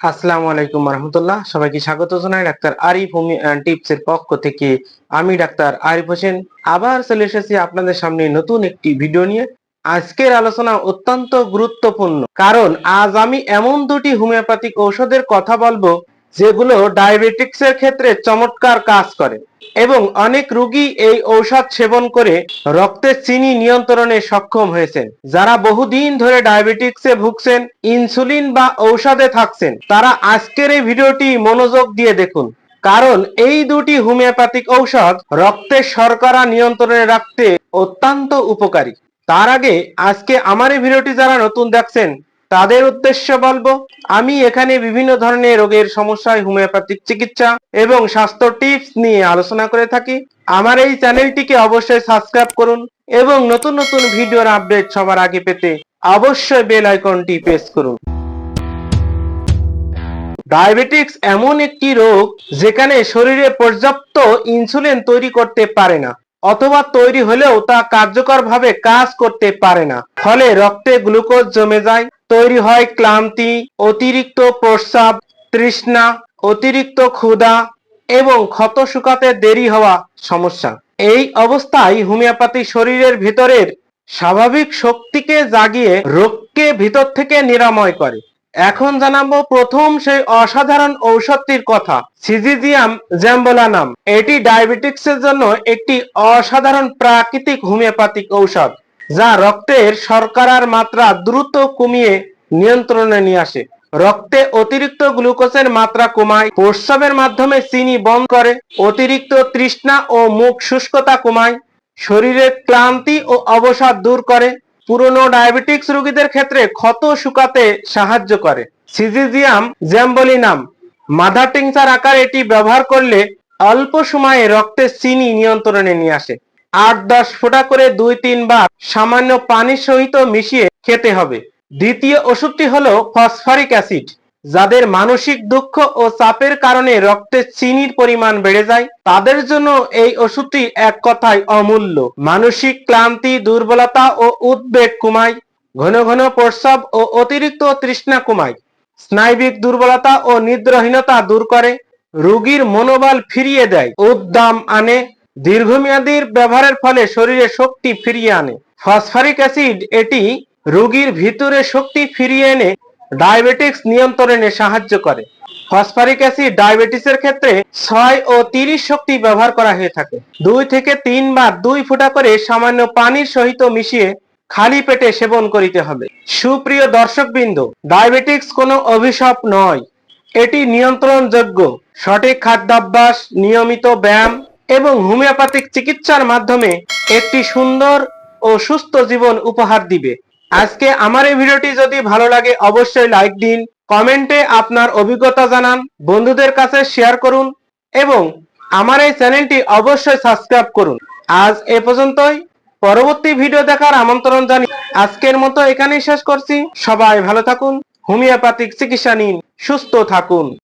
আসসালামু আলাইকুম রহমতুল্লাহ। সবাইকে স্বাগত জানাই ডাক্তার আরিফ হোমি অ্যান্ড টিপস এর পক্ষ থেকে। আমি ডাক্তার আরিফ হোসেন, আবার চলে এসেছি আপনাদের সামনে নতুন একটি ভিডিও নিয়ে। আজকের আলোচনা অত্যন্ত গুরুত্বপূর্ণ। কারণ আজ আমি এমন দুটি হোমিওপ্যাথিক ঔষধের কথা বলব যেগুলো ডায়াবেটিক্স এর ক্ষেত্রে চমৎকার কাজ করে এবং অনেক রোগী এই ঔষধ সেবন করে রক্তের চিনি নিয়ন্ত্রণে সক্ষম হয়েছেন। যারা বহুদিন ধরে ডায়াবেটিক্সে ভুগছেন, ইনসুলিন বা ঔষধে থাকছেন, তারা আজকের এই ভিডিওটি মনোযোগ দিয়ে দেখুন। কারণ এই দুটি হোমিওপ্যাথিক ঔষধ রক্তের শর্করা নিয়ন্ত্রণে রাখতে অত্যন্ত উপকারী। তার আগে আজকে আমার এই ভিডিওটি যারা নতুন দেখছেন তাদের উদ্দেশ্য বলব, আমি এখানে বিভিন্ন ধরনের রোগের সমস্যায় হোমিওপ্যাথিক চিকিৎসা এবং স্বাস্থ্য টিপস নিয়ে আলোচনা করে থাকি। আমার এই চ্যানেলটিকে অবশ্যই সাবস্ক্রাইব করুন এবং নতুন নতুন ভিডিওর আপডেট সবার আগে পেতে অবশ্যই বেল আইকনটি প্রেস করুন। ডায়াবেটিক্স এমন একটি রোগ যেখানে শরীরে পর্যাপ্ত ইনসুলিন তৈরি করতে পারে না, অথবা তৈরি হলেও তা কার্যকরভাবে কাজ করতে পারে না। ফলে রক্তে গ্লুকোজ জমে যায় তৈরি হয় ক্লান্তি, অতিরিক্ত প্রস্রাব, তৃষ্ণা, অতিরিক্ত ক্ষুধা এবং ক্ষত শুকাতে দেরি হওয়া সমস্যা। এই অবস্থায় হোমিওপ্যাথি শরীরের ভিতরের স্বাভাবিক শক্তিকে জাগিয়ে রোগকে ভিতর থেকে নিরাময় করে। এখন জানাব প্রথম সেই অসাধারণ ঔষধটির কথা, সিজিজিয়াম জ্যাম্বোলানাম। এটি ডায়াবেটিক্সের জন্য একটি অসাধারণ প্রাকৃতিক হোমিওপ্যাথিক ঔষধ। যা রক্তের শর্করার মাত্রা দ্রুত কমিয়ে নিয়ন্ত্রণে নিয়ে আসে। রক্তে অতিরিক্ত গ্লুকোজের মাত্রা কমায়। প্রস্রাবের মাধ্যমে চিনি বন্ধ করে। অতিরিক্ত তৃষ্ণা ও মুখ শুষ্কতা কমায়। শরীরের ক্লান্তি ও অবসাদ দূর করে। পুরনো ডায়াবেটিক্স রোগীদের ক্ষেত্রে ক্ষত শুকাতে সাহায্য করে। সিজিজিয়াম জ্যাম্বলিনাম মাদার টিংচার আকার এটি ব্যবহার করলে অল্প সময়ে রক্তের চিনি নিয়ন্ত্রণে নিয়ে আসে। আট দশ ফোঁটা করে দুই তিনবার সামান্য পানির সহিত মিশিয়ে খেতে হবে। দ্বিতীয় ওষুধটি হলো ফসফরিক অ্যাসিড, যাদের মানসিক দুঃখ ও চাপের কারণে রক্তে চিনির পরিমাণ বেড়ে যায়। তাদের জন্য এই ওষুধটি এক কথায় অমূল্য। মানসিক ক্লান্তি, দুর্বলতা ও উদ্বেগ কমায়, ঘন ঘন প্রস্রাব ও অতিরিক্ত তৃষ্ণা কমায়, স্নায়বিক দুর্বলতা ও নিদ্রাহীনতা দূর করে, রোগীর মনোবল ফিরিয়ে দেয়, উদ্দাম আনে দীর্ঘমেয়াদীর ব্যবহারের ফলে শরীরে শক্তি ফিরিয়ে আনে। ফসফরিক অ্যাসিড এটি রোগীর ভিতরে শক্তি ফিরিয়ে এনে ডায়াবেটিক্স নিয়ন্ত্রণে সাহায্য করে। ফসফরিক অ্যাসিড ডায়াবেটিসের ক্ষেত্রে ছয় ও তিরিশ শক্তি ব্যবহার করা হয়ে থাকে। দুই থেকে তিন তিনবার দুই ফুটা করে সামান্য পানির সহিত মিশিয়ে খালি পেটে সেবন করিতে হবে। সুপ্রিয় দর্শকবৃন্দ, ডায়াবেটিক্স কোনো অভিশাপ নয়। এটি নিয়ন্ত্রণযোগ্য। সঠিক খাদ্যাভ্যাস, নিয়মিত ব্যায়াম এবং হোমিওপ্যাথিক চিকিৎসার মাধ্যমে একটি সুন্দর ও সুস্থ জীবন উপহার দিবে। আজকে আমার এই ভিডিওটি যদি ভালো লাগে, অবশ্যই লাইক দিন, কমেন্টে আপনার অভিজ্ঞতা জানান, বন্ধুদের কাছে শেয়ার করুন, এবং আমার এই চ্যানেলটি অবশ্যই সাবস্ক্রাইব করুন। আজ এ পর্যন্তই। পরবর্তী ভিডিও দেখার আমন্ত্রণ জানি আজকের মতো এখানেই শেষ করছি। সবাই ভালো থাকুন, হোমিওপ্যাথিক চিকিৎসা নিন, সুস্থ থাকুন।